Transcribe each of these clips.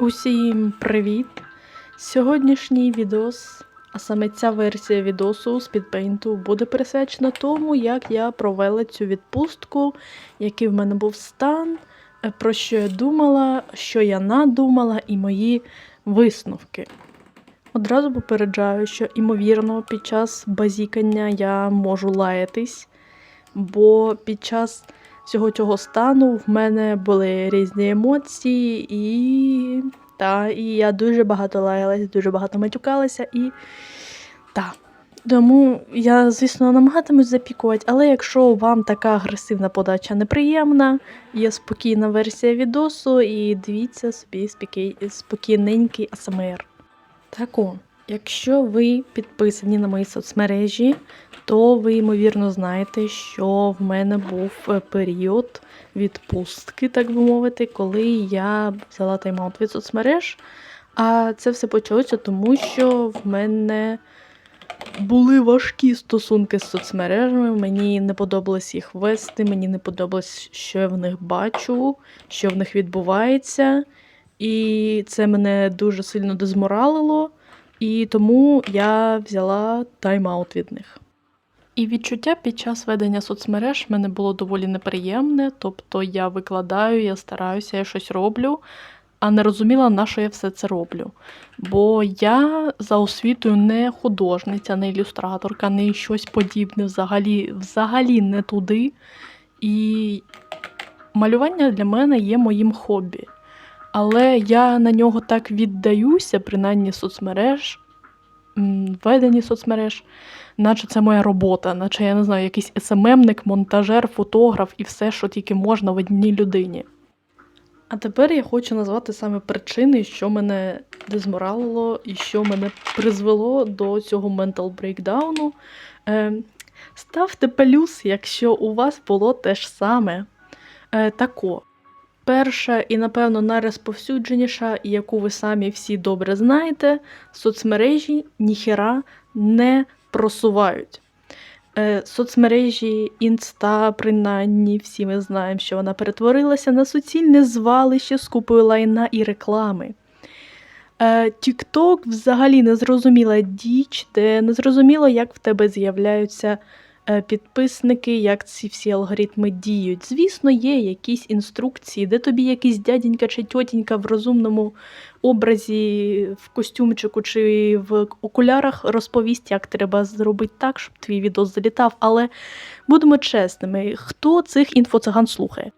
Усім привіт! Сьогоднішній відос, а саме ця версія відосу з підпейнту буде присвячена тому, як я провела цю відпустку, який в мене був стан, е, про що я думала, що я надумала, і мої висновки. Одразу попереджаю, що, імовірно, під час базікання я можу лаятись, бо під час всього цього стану в мене були різні емоції, і, та, і я дуже багато лаялась, дуже багато матюкалася і. Та. Тому я, звісно, намагатимусь запікувати, але якщо вам така агресивна подача неприємна, є спокійна версія відосу, і дивіться собі спокій... спокійненький АСМР. Так о, якщо ви підписані на мої соцмережі, то ви, ймовірно, знаєте, що в мене був е, період відпустки, так би мовити, коли я взяла тайм-аут від соцмереж. А це все почалося тому, що в мене були важкі стосунки з соцмережами. Мені не подобалось їх вести, мені не подобалось, що я в них бачу, що в них відбувається. І це мене дуже сильно дезморалило, і тому я взяла тайм-аут від них. І відчуття під час ведення соцмереж в мене було доволі неприємне. Тобто я викладаю, я стараюся, я щось роблю, а не розуміла, на що я все це роблю. Бо я за освітою не художниця, не ілюстраторка, не щось подібне, взагалі, взагалі не туди. І малювання для мене є моїм хобі. Але я на нього так віддаюся, принаймні соцмереж, м, веденні соцмереж, наче це моя робота, наче я не знаю, якийсь СММник, монтажер, фотограф і все, що тільки можна в одній людині. А тепер я хочу назвати саме причини, що мене дезморалило і що мене призвело до цього ментал брейкдауну. Е, ставте плюс, якщо у вас було те ж саме. Е, тако. Перша і, напевно, найрозповсюдженіша, яку ви самі всі добре знаєте, соцмережі ніхера не просувають. Е, соцмережі Інста, принаймні, всі ми знаємо, що вона перетворилася на суцільне звалище з купою лайна і реклами. Е, TikTok взагалі незрозуміла діч, де незрозуміло, як в тебе з'являються е, підписники, як ці всі алгоритми діють. Звісно, є якісь інструкції, де тобі якийсь дяденька чи тьотінька в розумному образі, в костюмчику чи в окулярах розповість, як треба зробити так, щоб твій відос залітав. Але будемо чесними, хто цих інфоциган слухає?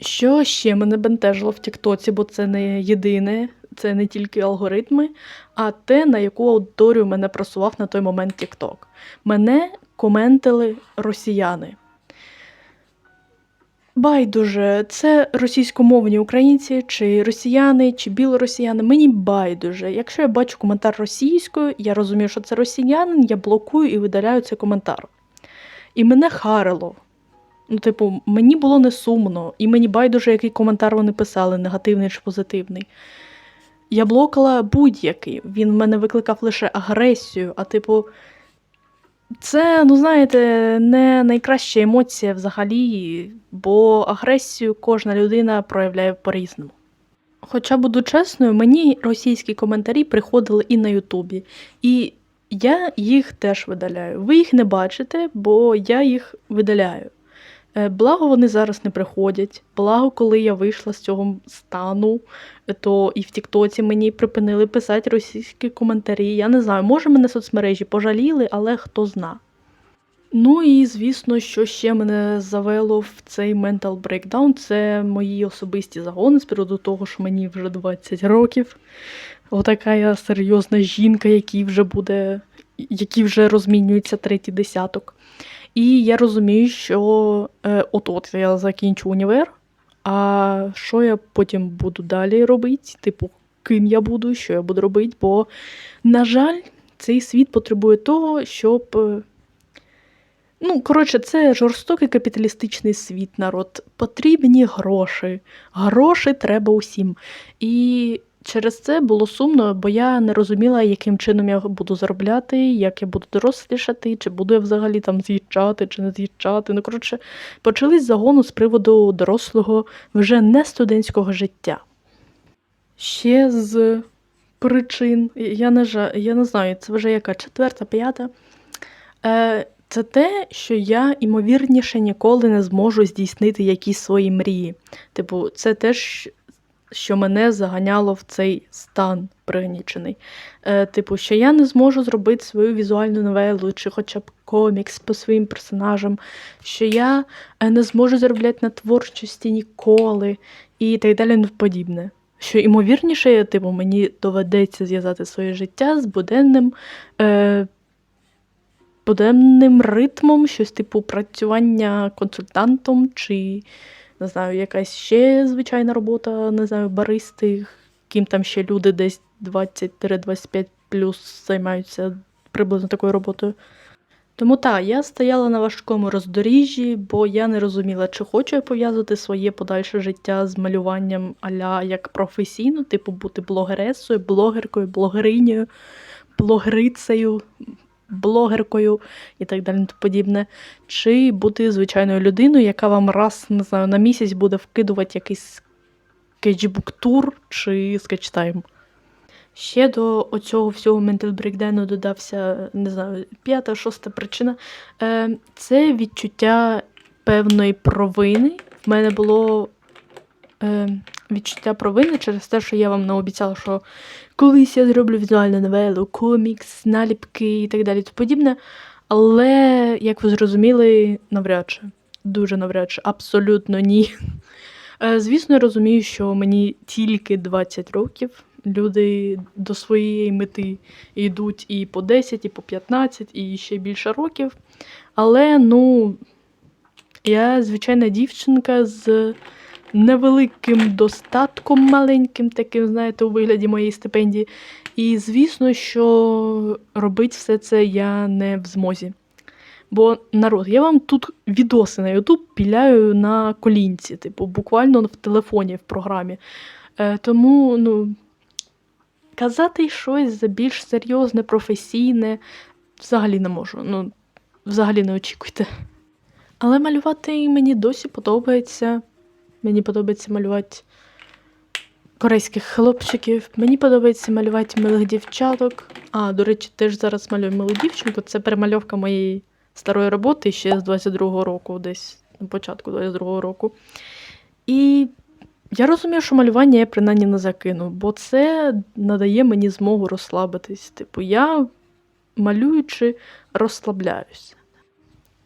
Що ще мене бентежило в Тіктоці, бо це не єдине, це не тільки алгоритми, а те, на яку аудиторію мене просував на той момент Тікток. Мене коментили росіяни. Байдуже, це російськомовні українці, чи росіяни, чи білоросіяни. Мені байдуже. Якщо я бачу коментар російською, я розумію, що це росіянин, я блокую і видаляю цей коментар. І мене харило. Ну, типу, мені було не сумно, і мені байдуже, який коментар вони писали, негативний чи позитивний. Я блокала будь-який. Він в мене викликав лише агресію, а типу, це, ну знаєте, не найкраща емоція взагалі, бо агресію кожна людина проявляє по-різному. Хоча, буду чесною, мені російські коментарі приходили і на Ютубі, і я їх теж видаляю. Ви їх не бачите, бо я їх видаляю. Е, Благо вони зараз не приходять. Благо, коли я вийшла з цього стану, е, то і в Тіктоці мені припинили писати російські коментарі. Я не знаю, може мене соцмережі пожаліли, але хто зна. Ну і звісно, що ще мене завело в цей ментал брейкдаун, це мої особисті загони з приводу того, що мені вже 20 років. Отака я серйозна жінка, якій вже буде, який вже розмінюється третій десяток. І я розумію, що е, от-от я закінчу універ, а що я потім буду далі робити? Типу, ким я буду, що я буду робити? Бо, на жаль, цей світ потребує того, щоб. е, Ну, коротше, це жорстокий капіталістичний світ, народ. Потрібні гроші. Гроші треба усім. І через це було сумно, бо я не розуміла, яким чином я буду заробляти, як я буду дорослішати, чи буду я взагалі там з'їжджати, чи не з'їжджати. Ну, коротше, почались загону з приводу дорослого, вже не студентського життя. Ще з причин, я не, я не знаю, це вже яка четверта, п'ята. Е, це те, що я, ймовірніше, ніколи не зможу здійснити якісь свої мрії. Типу, це те, щ- що мене заганяло в цей стан пригнічений. Е, типу, що я не зможу зробити свою візуальну новелу чи хоча б комікс по своїм персонажам, що я е, не зможу заробляти на творчості ніколи і так далі і подібне. Що ймовірніше, типу, мені доведеться зв'язати своє життя з буденним, е, буденним ритмом, щось типу працювання консультантом, чи не знаю, якась ще звичайна робота, не знаю, баристи, ким там ще люди десь 20-25 плюс займаються приблизно такою роботою. Тому так, я стояла на важкому роздоріжжі, бо я не розуміла, чи хочу я пов'язувати своє подальше життя з малюванням аля як професійно, типу бути блогересою, блогеркою, блогеринею, блогерицею, блогеркою і так далі подібне. Чи бути звичайною людиною, яка вам раз не знаю, на місяць буде вкидувати якийсь скетчбук-тур чи скетчтайм. Ще до оцього всього ментал брейкдену додався, не знаю, п'ята, шоста причина. Е, це відчуття певної провини. В мене було е, відчуття провини через те, що я вам наобіцяла, що колись я зроблю візуальну новелу, комікс, наліпки і так далі. тому подібне. Але, як ви зрозуміли, навряд чи. Дуже навряд чи, абсолютно ні. Е, Звісно, я розумію, що мені тільки 20 років. Люди до своєї мети йдуть і по 10, і по 15, і ще більше років. Але, ну, я звичайна дівчинка з невеликим достатком маленьким, таким, знаєте, у вигляді моєї стипендії. І звісно, що робити все це я не в змозі. Бо народ, я вам тут відоси на YouTube піляю на колінці, типу, буквально в телефоні, в програмі. Е, тому, ну, казати щось за більш серйозне, професійне взагалі не можу. Ну, взагалі не очікуйте. Але малювати мені досі подобається. Мені подобається малювати корейських хлопчиків. Мені подобається малювати милих дівчаток. А, до речі, теж зараз малюю милу дівчинку. Це перемальовка моєї старої роботи ще з 22-го року, десь на початку 22-го року. І я розумію, що малювання я принаймні не закину, бо це надає мені змогу розслабитись. Типу, я малюючи розслабляюся.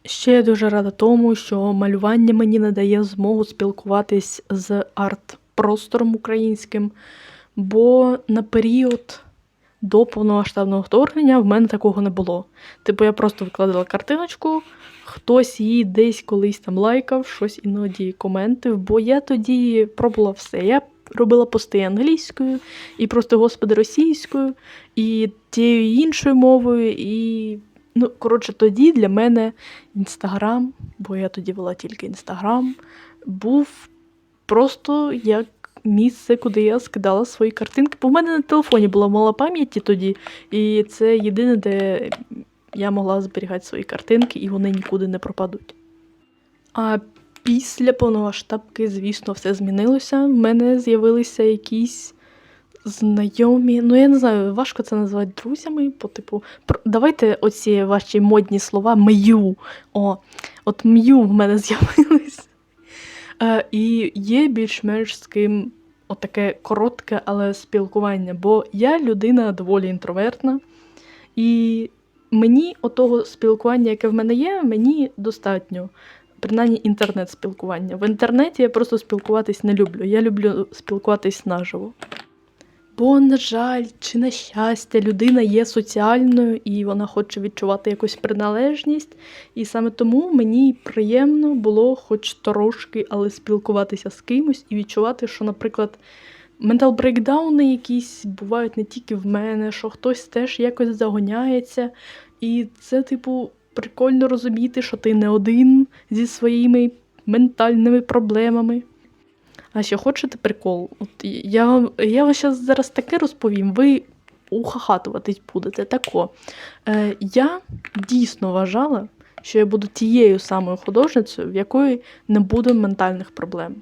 Ще я дуже рада тому, що малювання мені надає змогу спілкуватись з арт-простором українським, бо на період до повномасштабного вторгнення в мене такого не було. Типу, я просто викладала картиночку, хтось її десь колись там лайкав, щось іноді коментив, бо я тоді пробувала все. Я робила пости англійською, і просто господи російською, і тією іншою мовою, і. Ну, коротше, тоді для мене інстаграм, бо я тоді вела тільки інстаграм, був просто як місце, куди я скидала свої картинки. Бо в мене на телефоні була мала пам'яті тоді, і це єдине, де я могла зберігати свої картинки, і вони нікуди не пропадуть. А після повномасштабки, звісно, все змінилося. В мене з'явилися якісь знайомі. Ну, я не знаю, важко це назвати друзями, по типу. Давайте оці ваші модні слова м'ю. О, от м'ю в мене з'явились. Е, і є більш-менш з ким отаке коротке, але спілкування. Бо я людина доволі інтровертна, і мені отого спілкування, яке в мене є, мені достатньо. Принаймні інтернет-спілкування. В інтернеті я просто спілкуватись не люблю. Я люблю спілкуватись наживо. Бо, на жаль, чи на щастя, людина є соціальною і вона хоче відчувати якусь приналежність. І саме тому мені приємно було хоч трошки, але спілкуватися з кимось і відчувати, що, наприклад, ментал брейкдауни якісь бувають не тільки в мене, що хтось теж якось загоняється. І це, типу, прикольно розуміти, що ти не один зі своїми ментальними проблемами. А ще хочете прикол? От я, вам- я вам щас зараз таке розповім, ви ухахатуватись будете. Тако. Е, я дійсно вважала, що я буду тією самою художницею, в якої не буде ментальних проблем.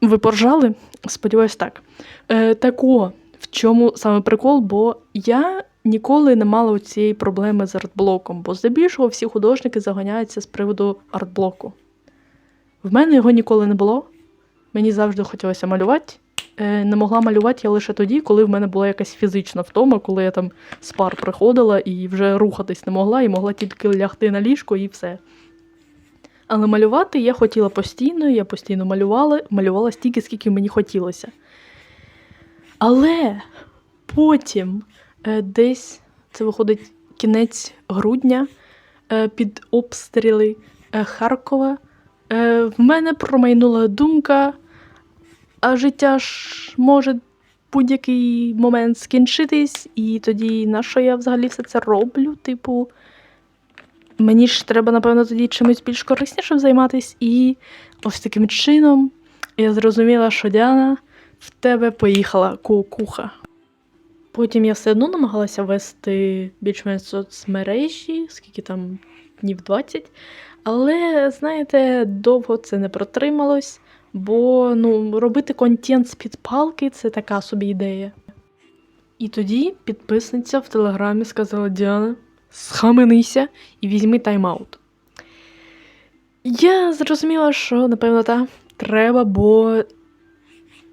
Ви поржали? Сподіваюсь, так. Е, так о, в чому саме прикол, бо я ніколи не мала цієї проблеми з артблоком, бо здебільшого всі художники заганяються з приводу артблоку. В мене його ніколи не було. Мені завжди хотілося малювати. Е, не могла малювати я лише тоді, коли в мене була якась фізична втома, коли я там з пар приходила і вже рухатись не могла, і могла тільки лягти на ліжко і все. Але малювати я хотіла постійно, я постійно малювала, малювала стільки, скільки мені хотілося. Але потім, е, десь це виходить кінець грудня, е, під обстріли Харкова, е, в мене промайнула думка, а життя ж може будь-який момент скінчитись, і тоді на що я взагалі все це роблю? Типу, мені ж треба, напевно, тоді чимось більш кориснішим займатися. І ось таким чином я зрозуміла, що Діана в тебе поїхала кукуха. Потім я все одно намагалася вести більш-менш соцмережі, скільки там днів 20. Але, знаєте, довго це не протрималось, бо ну, робити контент з-під палки це така собі ідея. І тоді підписниця в телеграмі сказала Діана, схаменися і візьми тайм-аут. Я зрозуміла, що, напевно, так, треба, бо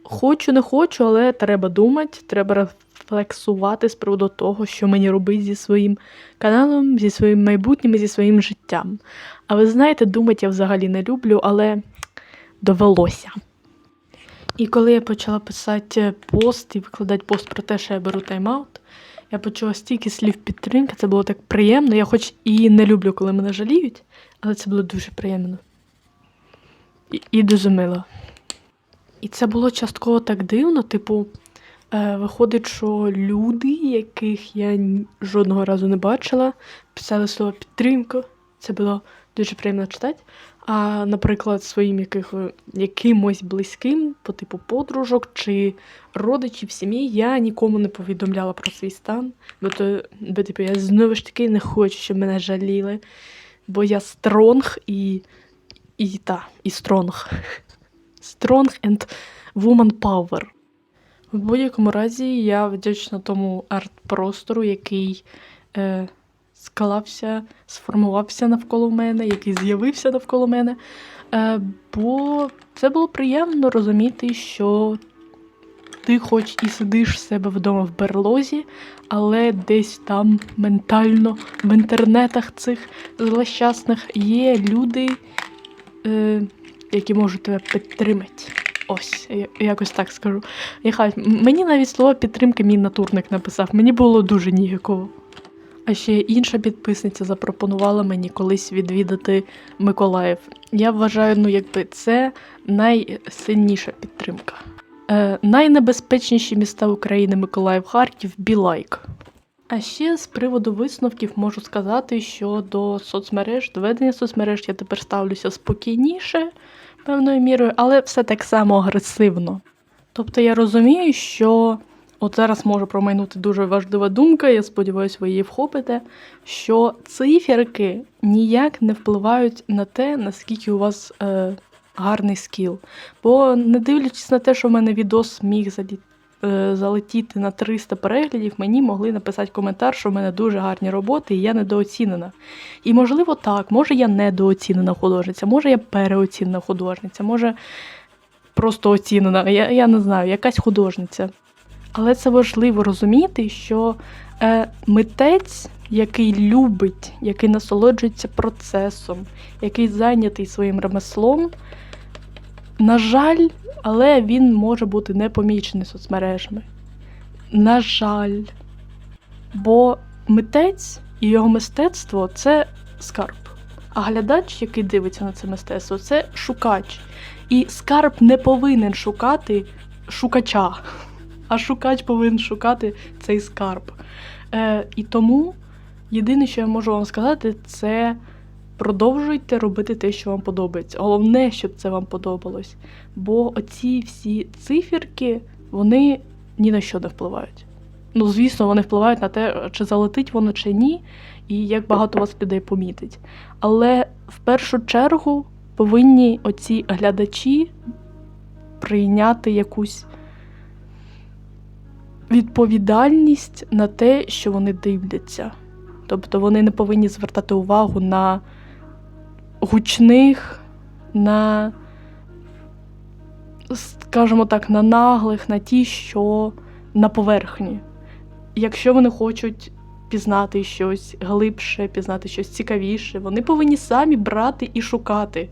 хочу, не хочу, але треба думати, треба рефлексувати з приводу того, що мені робити зі своїм каналом, зі своїм майбутнім і зі своїм життям. А ви знаєте, думати я взагалі не люблю, але довелося. І коли я почала писати пост і викладати пост про те, що я беру тайм-аут, я почула стільки слів підтримки, це було так приємно. Я хоч і не люблю, коли мене жаліють, але це було дуже приємно. І, і дуже мило. І це було частково так дивно, типу, виходить, що люди, яких я жодного разу не бачила, писали слово підтримка. Це було дуже приємно читати. А, наприклад, своїм яких, якимось близьким, по типу подружок чи родичів сім'ї, я нікому не повідомляла про свій стан. Бо то, бо, типу, я знову ж таки не хочу, щоб мене жаліли. Бо я стронг і. І та, і стронг. Strong and Woman Power. В будь-якому разі я вдячна тому арт-простору, який е, склався, сформувався навколо мене, який з'явився навколо мене. Е, бо це було приємно розуміти, що ти хоч і сидиш в себе вдома в берлозі, але десь там ментально в інтернетах цих злощасних є люди, е, які можуть тебе підтримати. Ось, якось так скажу. Нехай мені навіть слово підтримки мій натурник написав. Мені було дуже ніяково. А ще інша підписниця запропонувала мені колись відвідати Миколаїв. Я вважаю, ну якби це найсильніша підтримка. Е, найнебезпечніші міста України Миколаїв, Харків, Білайк. А ще з приводу висновків можу сказати, що до соцмереж, до ведення соцмереж я тепер ставлюся спокійніше, певною мірою, але все так само агресивно. Тобто я розумію, що от зараз може промайнути дуже важлива думка, я сподіваюся, ви її вхопите, що циферки ніяк не впливають на те, наскільки у вас е, гарний скіл. Бо не дивлячись на те, що в мене відос міг залетіти на 300 переглядів, мені могли написати коментар, що в мене дуже гарні роботи і я недооцінена. І можливо так, може я недооцінена художниця, може я переоцінена художниця, може просто оцінена, я, я не знаю, якась художниця. Але це важливо розуміти, що е, митець, який любить, який насолоджується процесом, який зайнятий своїм ремеслом, на жаль, але він може бути непомічений соцмережами. На жаль. Бо митець і його мистецтво це скарб. А глядач, який дивиться на це мистецтво, це шукач. І скарб не повинен шукати шукача, а шукач повинен шукати цей скарб. Е, і тому єдине, що я можу вам сказати, це продовжуйте робити те, що вам подобається. Головне, щоб це вам подобалось. Бо оці всі циферки, вони ні на що не впливають. Ну, звісно, вони впливають на те, чи залетить воно чи ні, і як багато вас людей помітить. Але в першу чергу повинні оці глядачі прийняти якусь відповідальність на те, що вони дивляться. Тобто вони не повинні звертати увагу на гучних, на, скажімо так, на наглих, на ті, що на поверхні. Якщо вони хочуть пізнати щось глибше, пізнати щось цікавіше, вони повинні самі брати і шукати.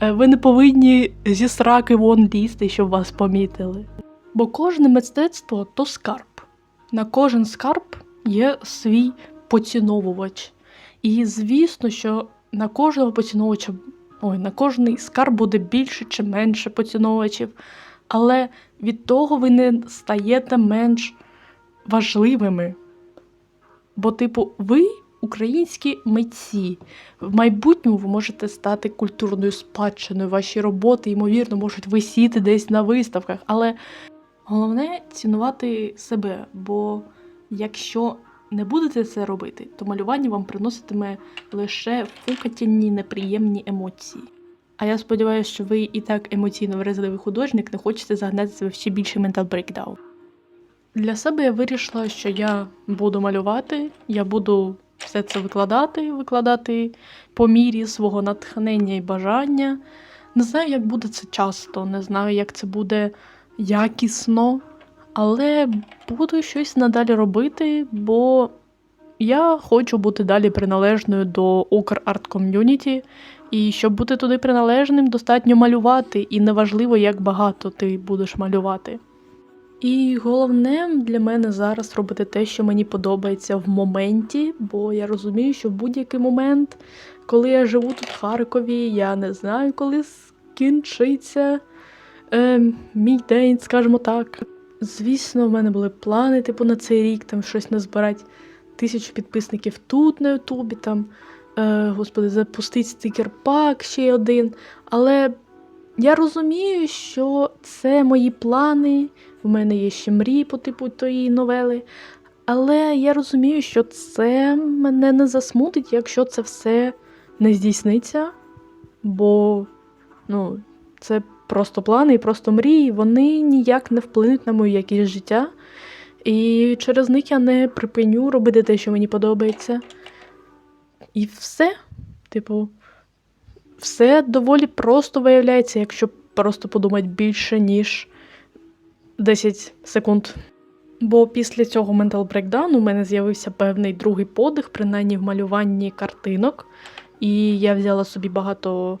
Е, Ви не повинні зі сраки вон лізти, щоб вас помітили. Бо кожне мистецтво то скарб. На кожен скарб є свій поціновувач. І звісно, що на кожного поціновувача, ой, на кожний скарб буде більше чи менше поціновувачів, але від того ви не стаєте менш важливими. Бо, типу, ви українські митці. В майбутньому ви можете стати культурною спадщиною. Ваші роботи, ймовірно, можуть висіти десь на виставках. Але головне цінувати себе. Бо якщо не будете це робити, то малювання вам приноситиме лише фукатінні неприємні емоції. А я сподіваюся, що ви і так емоційно вразливий художник не хочете загнатися в ще більший ментал брейкдаун. Для себе я вирішила, що я буду малювати, я буду все це викладати, викладати по мірі свого натхнення і бажання. Не знаю, як буде це часто, не знаю, як це буде якісно, але буду щось надалі робити, бо я хочу бути далі приналежною до Украрт ком'юніті. І щоб бути туди приналежним, достатньо малювати, і неважливо, як багато ти будеш малювати. І головне для мене зараз робити те, що мені подобається в моменті, бо я розумію, що в будь-який момент, коли я живу тут в Харкові, я не знаю, коли скінчиться е, мій день, скажімо так. Звісно, в мене були плани, типу, на цей рік там щось назбирати тисячу підписників тут на Ютубі, там, е, господи, запустити стикер-пак ще один. Але я розумію, що це мої плани, в мене є ще мрії по типу тої новели. Але я розумію, що це мене не засмутить, якщо це все не здійсниться. Бо ну, це просто плани і просто мрії, вони ніяк не вплинуть на мою якість життя. І через них я не припиню робити те, що мені подобається. І все. Типу, все доволі просто виявляється, якщо просто подумати більше, ніж 10 секунд. Бо після цього ментал брекдауну у мене з'явився певний другий подих, принаймні в малюванні картинок. І я взяла собі багато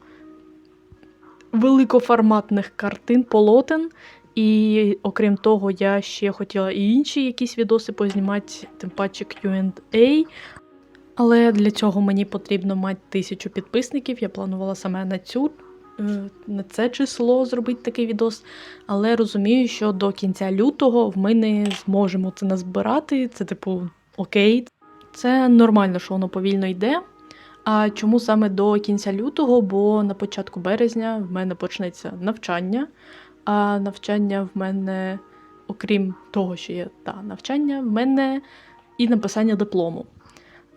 великоформатних картин, полотен. І окрім того, я ще хотіла і інші якісь відоси познімати, тим паче Q&A. Але для цього мені потрібно мати тисячу підписників. Я планувала саме на цю е, на це число зробити такий відос. Але розумію, що до кінця лютого ми не зможемо це назбирати. Це, типу, окей. Це нормально, що воно повільно йде. А чому саме до кінця лютого? Бо на початку березня в мене почнеться навчання. А навчання в мене, окрім того, що є та навчання, в мене і написання диплому.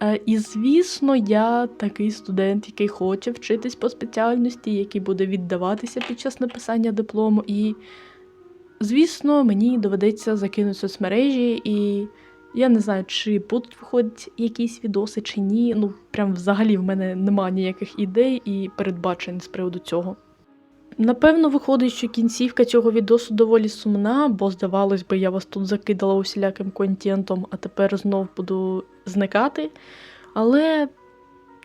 Е, І, звісно, я такий студент, який хоче вчитись по спеціальності, який буде віддаватися під час написання диплому. І, звісно, мені доведеться закинути соцмережі, і я не знаю, чи будуть виходити якісь відоси, чи ні. Ну, прям взагалі в мене немає ніяких ідей і передбачень з приводу цього. Напевно, виходить, що кінцівка цього відосу доволі сумна, бо, здавалось би, я вас тут закидала усіляким контентом, а тепер знов буду зникати. Але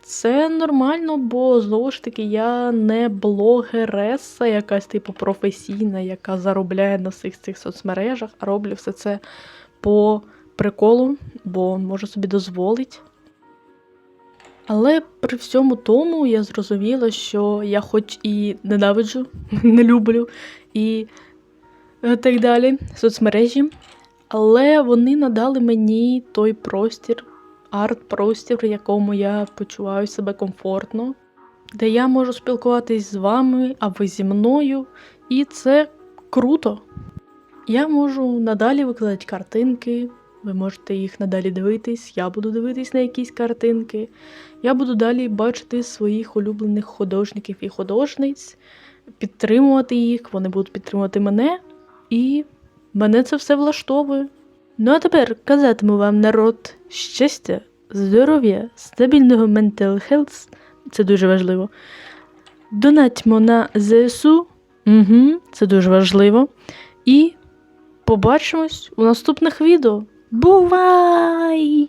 це нормально, бо знову ж таки я не блогереса, якась типу професійна, яка заробляє на всіх цих соцмережах, а роблю все це по приколу, бо можу собі дозволити. Але при всьому тому я зрозуміла, що я хоч і ненавиджу, не люблю і е, так далі соцмережі, але вони надали мені той простір, арт-простір, в якому я почуваю себе комфортно, де я можу спілкуватись з вами, а ви зі мною, і це круто. Я можу надалі викладати картинки, ви можете їх надалі дивитись, я буду дивитись на якісь картинки. Я буду далі бачити своїх улюблених художників і художниць. підтримувати їх, вони будуть підтримувати мене, і мене це все влаштовує. Ну а тепер казатиму вам народ щастя, здоров'я, стабільного mental health, це дуже важливо. Донатьмо на ЗСУ, угу, це дуже важливо. І побачимось у наступних відео. Бувай!